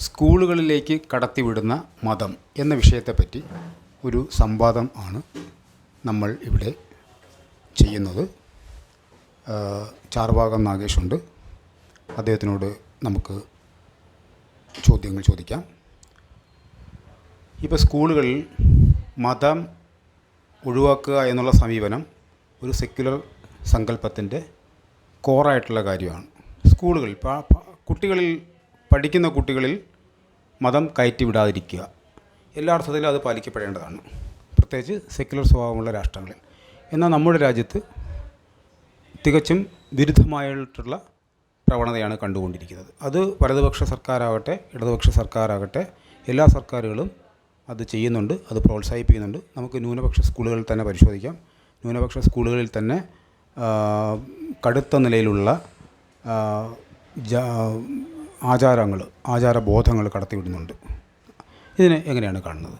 സ്കൂളുകളിലേക്ക് കടത്തിവിടുന്ന മതം എന്ന വിഷയത്തെപ്പറ്റി ഒരു സംവാദം ആണ് നമ്മൾ ഇവിടെ ചെയ്യുന്നത്. ചാർവാകം നാഗേഷുണ്ട്. അദ്ദേഹത്തിനോട് നമുക്ക് ചോദ്യങ്ങൾ ചോദിക്കാം. ഇപ്പോൾ സ്കൂളുകളിൽ മതം ഒഴിവാക്കുക എന്നുള്ള സമീപനം ഒരു സെക്യുലർ സങ്കല്പത്തിന്റെ കോറായിട്ടുള്ള കാര്യമാണ്. സ്കൂളുകളിൽ കുട്ടികളിൽ പഠിക്കുന്ന കുട്ടികളിൽ മതം കയറ്റി വിടാതിരിക്കുക എല്ലാ അർത്ഥത്തിലും അത് പാലിക്കപ്പെടേണ്ടതാണ്. പ്രത്യേകിച്ച് സെക്യുലർ സ്വഭാവമുള്ള രാഷ്ട്രങ്ങളിൽ. എന്നാൽ നമ്മുടെ രാജ്യത്ത് തികച്ചും വിരുദ്ധമായിട്ടുള്ള പ്രവണതയാണ് കണ്ടുകൊണ്ടിരിക്കുന്നത്. അത് വലതുപക്ഷ സർക്കാരാകട്ടെ ഇടതുപക്ഷ സർക്കാരാകട്ടെ എല്ലാ സർക്കാരുകളും അത് ചെയ്യുന്നുണ്ട് അത് പ്രോത്സാഹിപ്പിക്കുന്നുണ്ട്. നമുക്ക് ന്യൂനപക്ഷ സ്കൂളുകളിൽ തന്നെ പരിശോധിക്കാം. ന്യൂനപക്ഷ സ്കൂളുകളിൽ തന്നെ കടുത്ത നിലയിലുള്ള ആചാരങ്ങൾ ആചാരബോധങ്ങൾ കടത്തിവിടുന്നുണ്ട്. ഇതിനെ എങ്ങനെയാണ് കാണുന്നത്?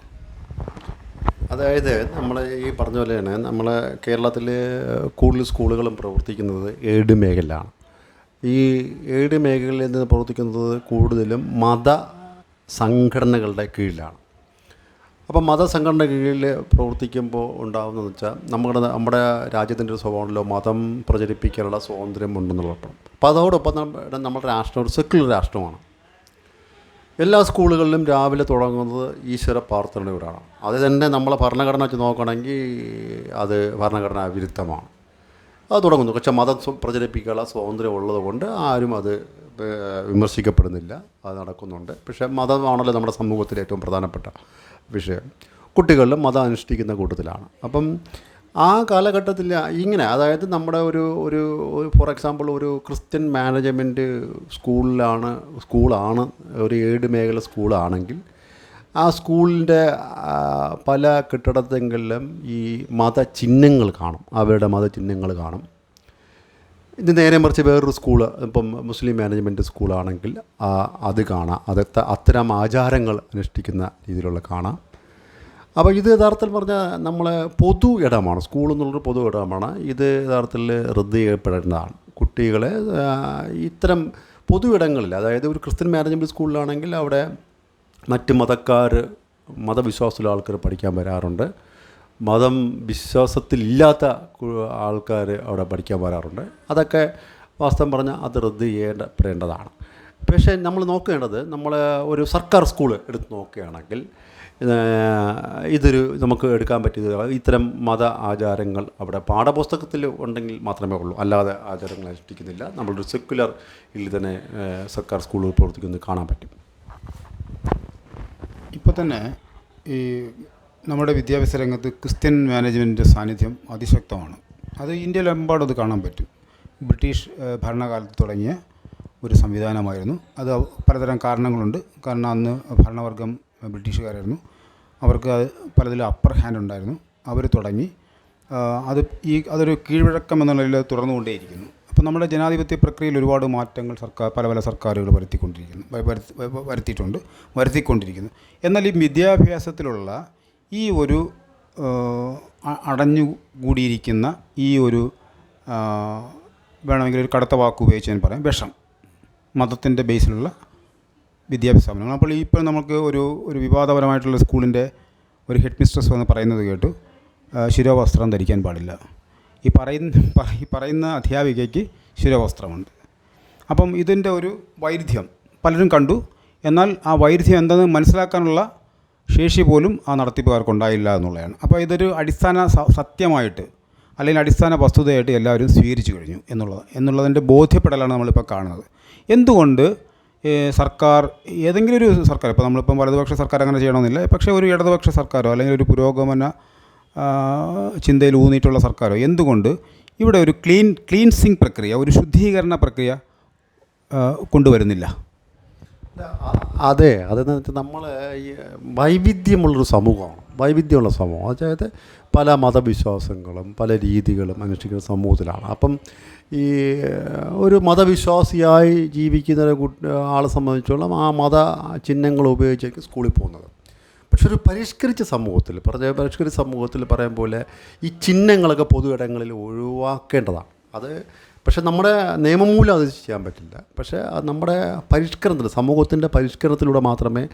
അതായത് നമ്മൾ ഈ പറഞ്ഞ പോലെ തന്നെ നമ്മൾ കേരളത്തിൽ കൂടുതൽ സ്കൂളുകളും പ്രവർത്തിക്കുന്നത് എയ്ഡ് മേഖലയിലാണ് ഈ എയ്ഡ് മേഖലയിൽ നിന്ന് പ്രവർത്തിക്കുന്നത് കൂടുതലും മത സംഘടനകളുടെ കീഴിലാണ്. അപ്പോൾ മതസംഘടന കീഴിൽ പ്രവർത്തിക്കുമ്പോൾ ഉണ്ടാകുന്നതെന്ന് വെച്ചാൽ നമ്മുടെ നമ്മുടെ രാജ്യത്തിന്റെ ഒരു സ്വഭാവമാണല്ലോ മതം പ്രചരിപ്പിക്കാനുള്ള സ്വാതന്ത്ര്യം ഉണ്ടെന്നുള്ള അപ്പോൾ അതോടൊപ്പം നമ്മുടെ രാഷ്ട്രം ഒരു സെക്യുലർ രാഷ്ട്രമാണ്. എല്ലാ സ്കൂളുകളിലും രാവിലെ തുടങ്ങുന്നത് ഈശ്വര പ്രാർത്ഥനയോടാണ് അത് തന്നെ നമ്മളെ ഭരണഘടന വെച്ച് നോക്കുകയാണെങ്കിൽ അത് ഭരണഘടനാ വിരുദ്ധമാണ്. അത് തുടങ്ങുന്നു. പക്ഷേ മതം പ്രചരിപ്പിക്കാനുള്ള സ്വാതന്ത്ര്യം ഉള്ളത് കൊണ്ട് ആരും അത് വിമർശിക്കപ്പെടുന്നില്ല. അത് നടക്കുന്നുണ്ട്. പക്ഷേ മതമാണല്ലോ നമ്മുടെ സമൂഹത്തിലെ ഏറ്റവും പ്രധാനപ്പെട്ട വിഷയം. കുട്ടികളിലും മതം അനുഷ്ഠിക്കുന്ന കൂട്ടത്തിലാണ്. അപ്പം ആ കാലഘട്ടത്തിൽ ഇങ്ങനെ അതായത് നമ്മുടെ ഒരു ഒരു ഫോർ എക്സാമ്പിൾ ഒരു ക്രിസ്ത്യൻ മാനേജ്മെന്റ് സ്കൂളിലാണ് സ്കൂളാണ് ഒരു ഏഴ് മേഖല സ്കൂളാണെങ്കിൽ ആ സ്കൂളിന്റെ പല കെട്ടിടത്തെങ്കിലും ഈ മതചിഹ്നങ്ങൾ കാണും. അവരുടെ മതചിഹ്നങ്ങൾ കാണും. ഇത് നേരെ മറിച്ച് വേറൊരു സ്കൂൾ ഇപ്പം മുസ്ലിം മാനേജ്മെന്റ് സ്കൂളാണെങ്കിൽ അത് കാണാം. അത് അത്തരം ആചാരങ്ങൾ അനുഷ്ഠിക്കുന്ന രീതിയിലുള്ള കാണാം. അപ്പോൾ ഇത് യഥാർത്ഥത്തിൽ പറഞ്ഞാൽ നമ്മളെ പൊതു ഇടമാണ്. സ്കൂൾ എന്നുള്ളൊരു പൊതു ഇടമാണ്. ഇത് യഥാർത്ഥത്തിൽ റദ്ദ് ചെയ്യപ്പെടേണ്ടതാണ്. കുട്ടികളെ ഇത്തരം പൊതു ഇടങ്ങളിൽ അതായത് ഒരു ക്രിസ്ത്യൻ മാനേജ്മെന്റ് സ്കൂളിലാണെങ്കിൽ അവിടെ മറ്റ് മതക്കാർ മതവിശ്വാസമുള്ള ആൾക്കാർ പഠിക്കാൻ വരാറുണ്ട്. മതം വിശ്വാസത്തിലില്ലാത്ത ആൾക്കാർ അവിടെ പഠിക്കാൻ വരാറുണ്ട്. അതൊക്കെ വാസ്തവം പറഞ്ഞാൽ അത് റദ്ദ് ചെയ്യേണ്ടപ്പെടേണ്ടതാണ് പക്ഷേ നമ്മൾ നോക്കേണ്ടത് നമ്മൾ ഒരു സർക്കാർ സ്കൂൾ എടുത്ത് നോക്കുകയാണെങ്കിൽ ഇതൊരു നമുക്ക് എടുക്കാൻ പറ്റിയത് ഇത്തരം മത ആചാരങ്ങൾ അവിടെ പാഠപുസ്തകത്തിൽ ഉണ്ടെങ്കിൽ മാത്രമേ ഉള്ളൂ. അല്ലാതെ ആചാരങ്ങൾ അനുഷ്ഠിക്കുന്നില്ല. നമ്മളൊരു സെക്കുലർ ഇതിൽ തന്നെ സർക്കാർ സ്കൂളുകൾ പ്രവർത്തിക്കുന്നത് കാണാൻ പറ്റും. ഇപ്പോൾ തന്നെ ഈ നമ്മുടെ വിദ്യാഭ്യാസ രംഗത്ത് ക്രിസ്ത്യൻ മാനേജ്മെന്റിന്റെ സാന്നിധ്യം അതിശക്തമാണ്. അത് ഇന്ത്യയിലെമ്പാടും അത് കാണാൻ പറ്റും. ബ്രിട്ടീഷ് ഭരണകാലത്ത് തുടങ്ങിയ ഒരു സംവിധാനമായിരുന്നു. അത് പലതരം കാരണങ്ങളുണ്ട്. കാരണം അന്ന് ഭരണവർഗം ബ്രിട്ടീഷുകാരായിരുന്നു. അവർക്ക് അത് പലതിലും അപ്പർ ഹാൻഡ് ഉണ്ടായിരുന്നു. അവർ തുടങ്ങി. അത് ഈ അതൊരു കീഴ്വഴക്കം എന്ന നിലയിൽ തുടർന്നുകൊണ്ടേയിരിക്കുന്നു. അപ്പോൾ നമ്മുടെ ജനാധിപത്യ പ്രക്രിയയിൽ ഒരുപാട് മാറ്റങ്ങൾ സർക്കാർ പല പല സർക്കാരുകൾ വരുത്തിക്കൊണ്ടിരിക്കുന്നു വരുത്തിയിട്ടുണ്ട് വരുത്തിക്കൊണ്ടിരിക്കുന്നു. എന്നാൽ ഈ വിദ്യാഭ്യാസത്തിലുള്ള ഈ ഒരു അടഞ്ഞുകൂടിയിരിക്കുന്ന അടഞ്ഞു കൂടിയിരിക്കുന്ന ഈ ഒരു വേണമെങ്കിൽ ഒരു കടുത്ത വാക്ക് ഉപയോഗിച്ച് ഞാൻ പറയാം വിഷം മതത്തിന്റെ ബേസിലുള്ള വിദ്യാഭ്യാസ സ്ഥാപനങ്ങൾ. അപ്പോൾ ഇപ്പോൾ നമുക്ക് ഒരു ഒരു വിവാദപരമായിട്ടുള്ള സ്കൂളിന്റെ ഒരു ഹെഡ് മിസ്ട്രസ് എന്ന് പറയുന്നത് കേട്ടു ശിരോവസ്ത്രം ധരിക്കാൻ പാടില്ല. ഈ പറയുന്ന ഈ പറയുന്ന അധ്യാപികയ്ക്ക് ശിരവസ്ത്രമുണ്ട്. അപ്പം ഇതിന്റെ ഒരു വൈരുദ്ധ്യം പലരും കണ്ടു. എന്നാൽ ആ വൈരുദ്ധ്യം എന്തെന്ന് മനസ്സിലാക്കാനുള്ള ശേഷി പോലും ആ നടത്തിപ്പുകാർക്ക് ഉണ്ടായില്ല എന്നുള്ളതാണ്. അപ്പോൾ ഇതൊരു അടിസ്ഥാന സത്യമായിട്ട് അല്ലെങ്കിൽ അടിസ്ഥാന വസ്തുതയായിട്ട് എല്ലാവരും സ്വീകരിച്ചു കഴിഞ്ഞു എന്നുള്ളത് എന്നുള്ളതിന്റെ ബോധ്യപ്പെടലാണ് നമ്മളിപ്പോൾ കാണുന്നത്. എന്തുകൊണ്ട് സർക്കാർ ഏതെങ്കിലും ഒരു സർക്കാർ ഇപ്പോൾ നമ്മളിപ്പം വലതുപക്ഷ സർക്കാർ അങ്ങനെ ചെയ്യണമെന്നില്ല. പക്ഷേ ഒരു ഇടതുപക്ഷ സർക്കാരോ അല്ലെങ്കിൽ ഒരു പുരോഗമന ചിന്തയിൽ ഊന്നിയിട്ടുള്ള സർക്കാരോ? എന്തുകൊണ്ട് ഇവിടെ ഒരു ക്ലീൻ ക്ലീൻസിങ് പ്രക്രിയ ഒരു ശുദ്ധീകരണ പ്രക്രിയ കൊണ്ടുവരുന്നില്ല? അതെ. അതെന്ന് വെച്ചാൽ നമ്മൾ ഈ വൈവിധ്യമുള്ളൊരു സമൂഹമാണ്. വൈവിധ്യമുള്ള സമൂഹം. അതായത് പല മതവിശ്വാസങ്ങളും പല രീതികളും അനുഷ്ഠിക്കുന്ന സമൂഹത്തിലാണ്. അപ്പം ഈ ഒരു മതവിശ്വാസിയായി ജീവിക്കുന്ന ഒരു ആളെ സംബന്ധിച്ചോളം ആ മത ചിഹ്നങ്ങൾ ഉപയോഗിച്ചായിരിക്കും സ്കൂളിൽ പോകുന്നത്. പക്ഷെ ഒരു പരിഷ്കരിച്ച സമൂഹത്തിൽ പറഞ്ഞ പരിഷ്കരിച്ച സമൂഹത്തിൽ പറയാൻ പോലെ ഈ ചിഹ്നങ്ങളൊക്കെ പൊതു ഇടങ്ങളിൽ ഒഴിവാക്കേണ്ടതാണ്. അത് പക്ഷേ നമ്മുടെ നിയമം മൂലം അത് ചെയ്യാൻ പറ്റില്ല. പക്ഷേ നമ്മുടെ പരിഷ്കരണത്തിൽ സമൂഹത്തിന്റെ പരിഷ്കരണത്തിലൂടെ മാത്രമേ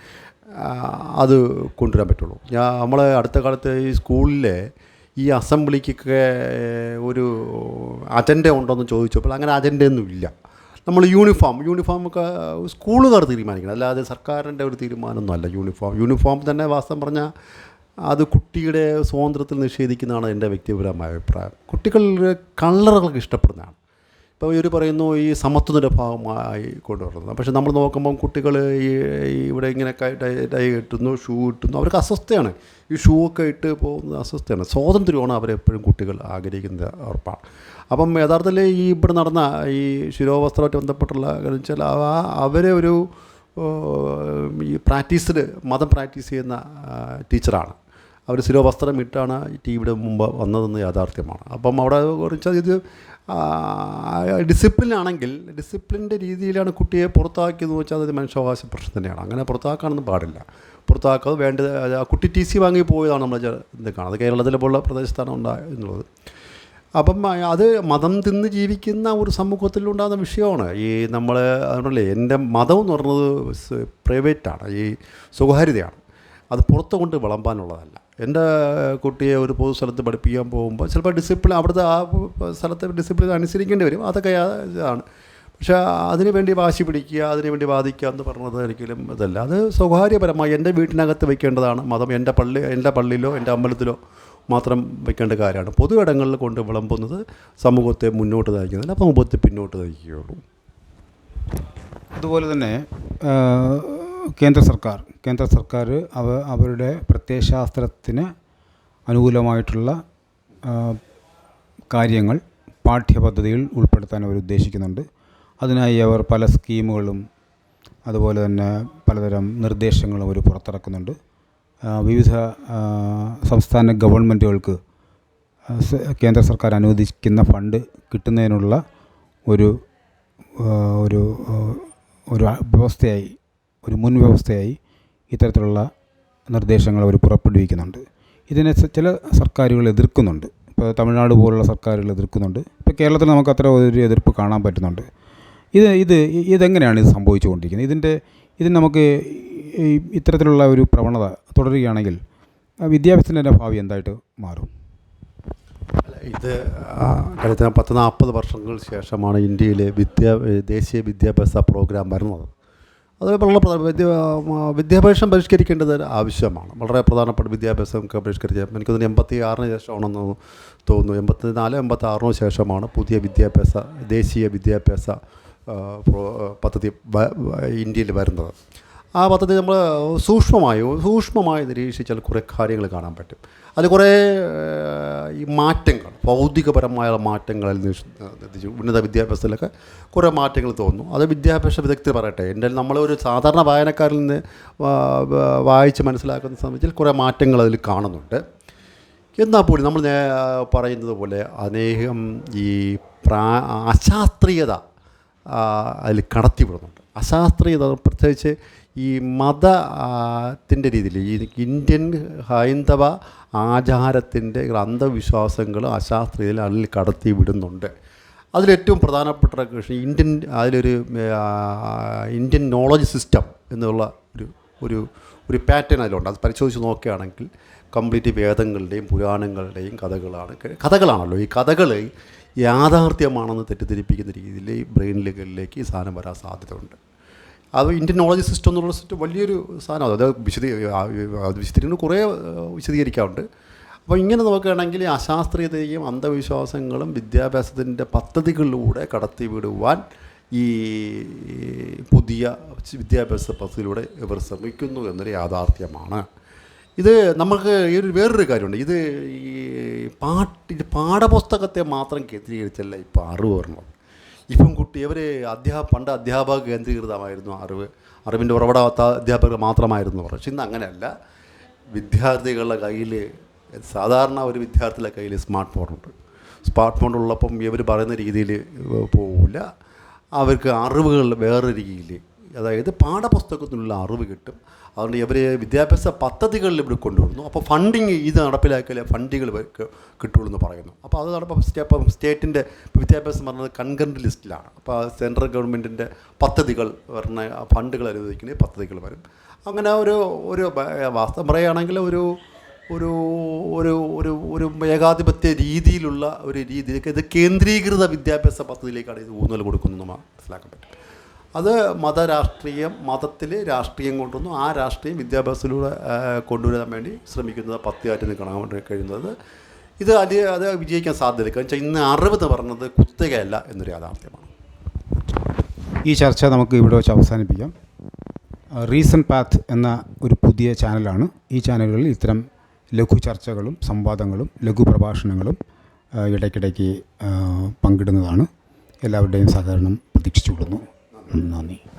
അത് കൊണ്ടുവരാൻ പറ്റുള്ളൂ. ഞാൻ നമ്മൾ അടുത്ത കാലത്ത് ഈ സ്കൂളിലെ ഈ അസംബ്ലിക്കൊക്കെ ഒരു അജണ്ട ഉണ്ടോയെന്ന് ചോദിച്ചപ്പോൾ അങ്ങനെ അജണ്ടയൊന്നും ഇല്ല നമ്മൾ യൂണിഫോം യൂണിഫോം ഒക്കെ സ്കൂളുകാർ തീരുമാനിക്കണം. അല്ലാതെ സർക്കാരിന്റെ ഒരു തീരുമാനമൊന്നും അല്ല യൂണിഫോം. യൂണിഫോം തന്നെ വാസ്തവം പറഞ്ഞാൽ അത് കുട്ടിയുടെ സ്വാതന്ത്ര്യത്തിൽ നിഷേധിക്കുന്നതാണ് എന്റെ വ്യക്തിപരമായ അഭിപ്രായം. കുട്ടികൾ കളറുകളൊക്കെ ഇഷ്ടപ്പെടുന്നതാണ്. ഇപ്പോൾ ഇവർ പറയുന്നു ഈ സമത്വത്തിന്റെ ഭാഗമായി കൊണ്ടുവരുന്നത്. പക്ഷെ നമ്മൾ നോക്കുമ്പം കുട്ടികൾ ഈ ഇവിടെ ഇങ്ങനെ ഡൈ കിട്ടുന്നു ഷൂ കിട്ടുന്നു അവർക്ക് അസ്വസ്ഥയാണ്. ഈ ഷൂ ഒക്കെ ഇട്ട് പോകുന്നത് അസ്വസ്ഥയാണ്. സ്വാതന്ത്ര്യമാണ് അവരെപ്പോഴും കുട്ടികൾ ആഗ്രഹിക്കുന്നത് ഉറപ്പാണ്. അപ്പം യഥാർത്ഥത്തിൽ ഈ ഇവിടെ നടന്ന ഈ ശിരോവസ്ത്രമായിട്ട് ബന്ധപ്പെട്ടുള്ള കാര്യം വെച്ചാൽ ആ അവരെ ഒരു ഈ പ്രാക്ടീസിൽ മതം പ്രാക്ടീസ് ചെയ്യുന്ന ടീച്ചറാണ്. അവർ ശിരോവസ്ത്രം ഇട്ടാണ് ടി വിയുടെ മുമ്പ് വന്നതെന്ന് യാഥാർത്ഥ്യമാണ്. അപ്പം അവിടെ കുറച്ച് ഇത് ഡിസിപ്ലിൻ ആണെങ്കിൽ ഡിസിപ്ലിന്റെ രീതിയിലാണ് കുട്ടിയെ പുറത്താക്കിയെന്ന് വെച്ചാൽ അതൊരു മനുഷ്യാവകാശ പ്രശ്നം തന്നെയാണ്. അങ്ങനെ പുറത്താക്കാനൊന്നും പാടില്ല. പുറത്താക്കാതെ വേണ്ടത് കുട്ടി ടി സി വാങ്ങി പോയതാണ് നമ്മൾ ഇത് കാണുന്നത്. കേരളത്തിലെ പോലുള്ള പ്രദേശത്താണ് ഉണ്ടായെന്നുള്ളത് അപ്പം അത് മതം തിന്ന് ജീവിക്കുന്ന ഒരു സമൂഹത്തിലുണ്ടാകുന്ന വിഷയമാണ്. ഈ നമ്മൾ അതുകൊണ്ടല്ലേ എന്റെ മതം എന്ന് പറയുന്നത് പ്രൈവറ്റാണ് ഈ സ്വകാര്യതയാണ്. അത് പുറത്ത് കൊണ്ട് വിളമ്പാനുള്ളതല്ല. എന്റെ കുട്ടിയെ ഒരു പൊതു സ്ഥലത്ത് പഠിപ്പിക്കാൻ പോകുമ്പോൾ ചിലപ്പോൾ ഡിസിപ്ലിൻ അവിടുത്തെ ആ സ്ഥലത്തെ ഡിസിപ്ലിൻ അനുസരിക്കേണ്ടി വരും. അതൊക്കെ ഇതാണ്. പക്ഷേ അതിനു വേണ്ടി വാശി പിടിക്കുക അതിനു വേണ്ടി വാദിക്കുക എന്ന് പറഞ്ഞത് ഒരിക്കലും ഇതല്ല. അത് സ്വകാര്യപരമായി എന്റെ വീട്ടിനകത്ത് വയ്ക്കേണ്ടതാണ് മതം. എന്റെ പള്ളി എന്റെ പള്ളിയിലോ എന്റെ അമ്പലത്തിലോ മാത്രം വയ്ക്കേണ്ട കാര്യമാണ്. പൊതു ഇടങ്ങളിൽ കൊണ്ട് വിളമ്പുന്നത് സമൂഹത്തെ മുന്നോട്ട് നയിക്കുന്നില്ല സമൂഹത്തെ പിന്നോട്ട് നയിക്കുകയുള്ളൂ. അതുപോലെ തന്നെ കേന്ദ്ര സർക്കാർ കേന്ദ്ര സർക്കാർ അവ അവരുടെ പ്രത്യയശാസ്ത്രത്തിന് അനുകൂലമായിട്ടുള്ള കാര്യങ്ങൾ പാഠ്യപദ്ധതിയിൽ ഉൾപ്പെടുത്താൻ അവർ ഉദ്ദേശിക്കുന്നുണ്ട്. അതിനായി അവർ പല സ്കീമുകളും അതുപോലെ തന്നെ പലതരം നിർദ്ദേശങ്ങളും അവർ പുറത്തിറക്കുന്നുണ്ട്. വിവിധ സംസ്ഥാന ഗവൺമെന്റുകൾക്ക് കേന്ദ്ര സർക്കാർ അനുവദിക്കുന്ന ഫണ്ട് കിട്ടുന്നതിനുള്ള ഒരു ഒരു ഒരു വ്യവസ്ഥയായി ഒരു മുൻ വ്യവസ്ഥയായി ഇത്തരത്തിലുള്ള നിർദ്ദേശങ്ങൾ അവർ പുറപ്പെടുവിക്കുന്നുണ്ട്. ഇതിനെ ചില സർക്കാരുകൾ എതിർക്കുന്നുണ്ട്. ഇപ്പോൾ തമിഴ്നാട് പോലുള്ള സർക്കാരുകൾ എതിർക്കുന്നുണ്ട്. ഇപ്പോൾ കേരളത്തിൽ നമുക്ക് അത്ര ഒരു എതിർപ്പ് കാണാൻ പറ്റുന്നുണ്ട്. ഇത് ഇത് ഇതെങ്ങനെയാണ് ഇത് സംഭവിച്ചുകൊണ്ടിരിക്കുന്നത്? ഇതിന്റെ ഇതിന് നമുക്ക് ഈ ഇത്തരത്തിലുള്ള ഒരു പ്രവണത തുടരുകയാണെങ്കിൽ വിദ്യാഭ്യാസത്തിന്റെ ഭാവി എന്തായിട്ട് മാറും? ഇത് കഴിഞ്ഞ പത്ത് നാൽപ്പത് വർഷങ്ങൾക്ക് ശേഷമാണ് ഇന്ത്യയിലെ വിദ്യാ ദേശീയ വിദ്യാഭ്യാസ പ്രോഗ്രാം വരുന്നത്. അത് വളരെ വിദ്യ വിദ്യാഭ്യാസം പരിഷ്കരിക്കേണ്ടത് ആവശ്യമാണ്. വളരെ പ്രധാനപ്പെട്ട വിദ്യാഭ്യാസം ഒക്കെ പരിഷ്കരിച്ച എനിക്ക് തോന്നുന്നു എൺപത്തി ആറിന് ശേഷമാണെന്ന് തോന്നുന്നു. എൺപത്തി നാല് എൺപത്തി ആറിനു ശേഷമാണ് പുതിയ വിദ്യാഭ്യാസ ദേശീയ വിദ്യാഭ്യാസ പദ്ധതി ഇന്ത്യയിൽ വരുന്നത്. ആ പദ്ധതി നമ്മൾ സൂക്ഷ്മമായി സൂക്ഷ്മമായി നിരീക്ഷിച്ചാൽ കുറേ കാര്യങ്ങൾ കാണാൻ പറ്റും. അത് കുറേ ഈ മാറ്റങ്ങൾ ഭൗതികപരമായ മാറ്റങ്ങളിൽ ഉന്നത വിദ്യാഭ്യാസത്തിലൊക്കെ കുറേ മാറ്റങ്ങൾ തോന്നുന്നു. അത് വിദ്യാഭ്യാസ വിദഗ്ധർ പറയട്ടെ എന്റെ നമ്മളൊരു സാധാരണ വായനക്കാരിൽ നിന്ന് വായിച്ച് മനസ്സിലാക്കുന്ന സംബന്ധിച്ചാൽ കുറേ മാറ്റങ്ങൾ അതിൽ കാണുന്നുണ്ട്. എന്നാൽ പോലും നമ്മൾ പറയുന്നത് പോലെ അനേകം ഈ പ്രാ അശാസ്ത്രീയത അതിൽ കടത്തിവിടുന്നുണ്ട്. അശാസ്ത്രീയത പ്രത്യേകിച്ച് ഈ മതത്തിന്റെ രീതിയിൽ ഈ ഇന്ത്യൻ ഹൈന്ദവ ആചാരത്തിന്റെ അന്ധവിശ്വാസങ്ങൾ അശാസ്ത്രീയതയിൽ അതിൽ കടത്തി വിടുന്നുണ്ട്. അതിലേറ്റവും പ്രധാനപ്പെട്ട കൃഷി ഇന്ത്യൻ അതിലൊരു ഇന്ത്യൻ നോളജ് സിസ്റ്റം എന്നുള്ള ഒരു ഒരു ഒരു പാറ്റേൺ അതിലുണ്ട്. അത് പരിശോധിച്ച് നോക്കുകയാണെങ്കിൽ കംപ്ലീറ്റ് വേദങ്ങളുടെയും പുരാണങ്ങളുടെയും കഥകളാണ്. കഥകളാണല്ലോ. ഈ കഥകൾ യാഥാർത്ഥ്യമാണെന്ന് തെറ്റിദ്ധരിപ്പിക്കുന്ന രീതിയിൽ ബ്രെയിനിലേക്ക് ഈ സാധനം വരാൻ സാധ്യതയുണ്ട്. അത് ഇന്ത്യൻ നോളജ് സിസ്റ്റം എന്നുള്ള സിസ്റ്റം വലിയൊരു സാധനമാണ്. അത് വിശദീ അത് വിശദീകരിക്കുന്നത് കുറേ വിശദീകരിക്കാറുണ്ട്. അപ്പോൾ ഇങ്ങനെ നോക്കുകയാണെങ്കിൽ അശാസ്ത്രീയതയും അന്ധവിശ്വാസങ്ങളും വിദ്യാഭ്യാസത്തിന്റെ പദ്ധതികളിലൂടെ കടത്തിവിടുവാൻ ഈ പുതിയ വിദ്യാഭ്യാസ പദ്ധതിയിലൂടെ ഇവർ ശ്രമിക്കുന്നു എന്നൊരു യാഥാർത്ഥ്യമാണ്. ഇത് നമുക്ക് ഈ ഒരു വേറൊരു കാര്യമുണ്ട്. ഇത് ഈ പാട്ട് പാഠപുസ്തകത്തെ മാത്രം കേന്ദ്രീകരിച്ചല്ല ഇപ്പോൾ അറിവ് വരുന്നത് ഇപ്പം കുട്ടി ഇവർ അധ്യാ പണ്ട് അധ്യാപക കേന്ദ്രീകൃതമായിരുന്നു അറിവ്. അറിവിന്റെ ഉറവിടാത്ത അധ്യാപകർ മാത്രമായിരുന്നു പക്ഷെ ഇന്ന് അങ്ങനെയല്ല വിദ്യാർത്ഥികളുടെ കയ്യിൽ സാധാരണ ഒരു വിദ്യാർത്ഥിയുടെ കയ്യിൽ സ്മാർട്ട് ഫോണുണ്ട് സ്മാർട്ട് ഫോൺ ഉള്ളപ്പം ഇവർ പറയുന്ന രീതിയിൽ പോവില്ല അവർക്ക് അറിവുകൾ വേറെ രീതിയിൽ അതായത് പാഠപുസ്തകത്തിനുള്ള അറിവ് കിട്ടും. അതുകൊണ്ട് ഇവർ വിദ്യാഭ്യാസ പദ്ധതികളിൽ ഇവിടെ കൊണ്ടുവരുന്നു. അപ്പോൾ ഫണ്ടിങ് ഇത് നടപ്പിലാക്കിയാലേ ഫണ്ടുകൾ കിട്ടുള്ളൂ എന്ന് പറയുന്നു. അപ്പോൾ അത് നടപ്പം അപ്പം സ്റ്റേറ്റിന്റെ വിദ്യാഭ്യാസം പറഞ്ഞത് കൺകറന്റ് ലിസ്റ്റിലാണ് അപ്പോൾ സെൻട്രൽ ഗവൺമെന്റിന്റെ പദ്ധതികൾ പറഞ്ഞ ഫണ്ടുകൾ അനുവദിക്കുന്ന പദ്ധതികൾ വരും. അങ്ങനെ ഒരു ഒരു വാസ്തവം പറയുകയാണെങ്കിൽ ഒരു ഒരു ഒരു ഒരു ഒരു ഏകാധിപത്യ രീതിയിലുള്ള ഒരു രീതിയിലേക്ക് ഇത് കേന്ദ്രീകൃത വിദ്യാഭ്യാസ പദ്ധതിയിലേക്കാണ് ഇത് ഊന്നൽ കൊടുക്കുന്നത് മനസ്സിലാക്കാൻ പറ്റും. അത് മതരാഷ്ട്രീയം മതത്തിൽ രാഷ്ട്രീയം കൊണ്ടുവന്നു ആ രാഷ്ട്രീയം വിദ്യാഭ്യാസത്തിലൂടെ കൊണ്ടുവരാൻ വേണ്ടി ശ്രമിക്കുന്നത് പത്തിയായിട്ട് നിൽക്കണം കൊണ്ട് കഴിയുന്നത്. ഇത് അത് അത് വിജയിക്കാൻ സാധ്യതയില്ല. കാരണം വെച്ചാൽ ഇന്ന് അറിവ് എന്ന് പറഞ്ഞത് കുത്തകയല്ല എന്നൊരു യാഥാർത്ഥ്യമാണ്. ഈ ചർച്ച നമുക്ക് ഇവിടെ വെച്ച് അവസാനിപ്പിക്കാം. റീസൺ പാത്ത് എന്ന ഒരു പുതിയ ചാനലാണ്. ഈ ചാനലുകളിൽ ഇത്തരം ലഘു ചർച്ചകളും സംവാദങ്ങളും ലഘു പ്രഭാഷണങ്ങളും ഇടയ്ക്കിടയ്ക്ക് പങ്കിടുന്നതാണ്. എല്ലാവരുടെയും സഹകരണം പ്രതീക്ഷിച്ചുകൊള്ളുന്നു. 何？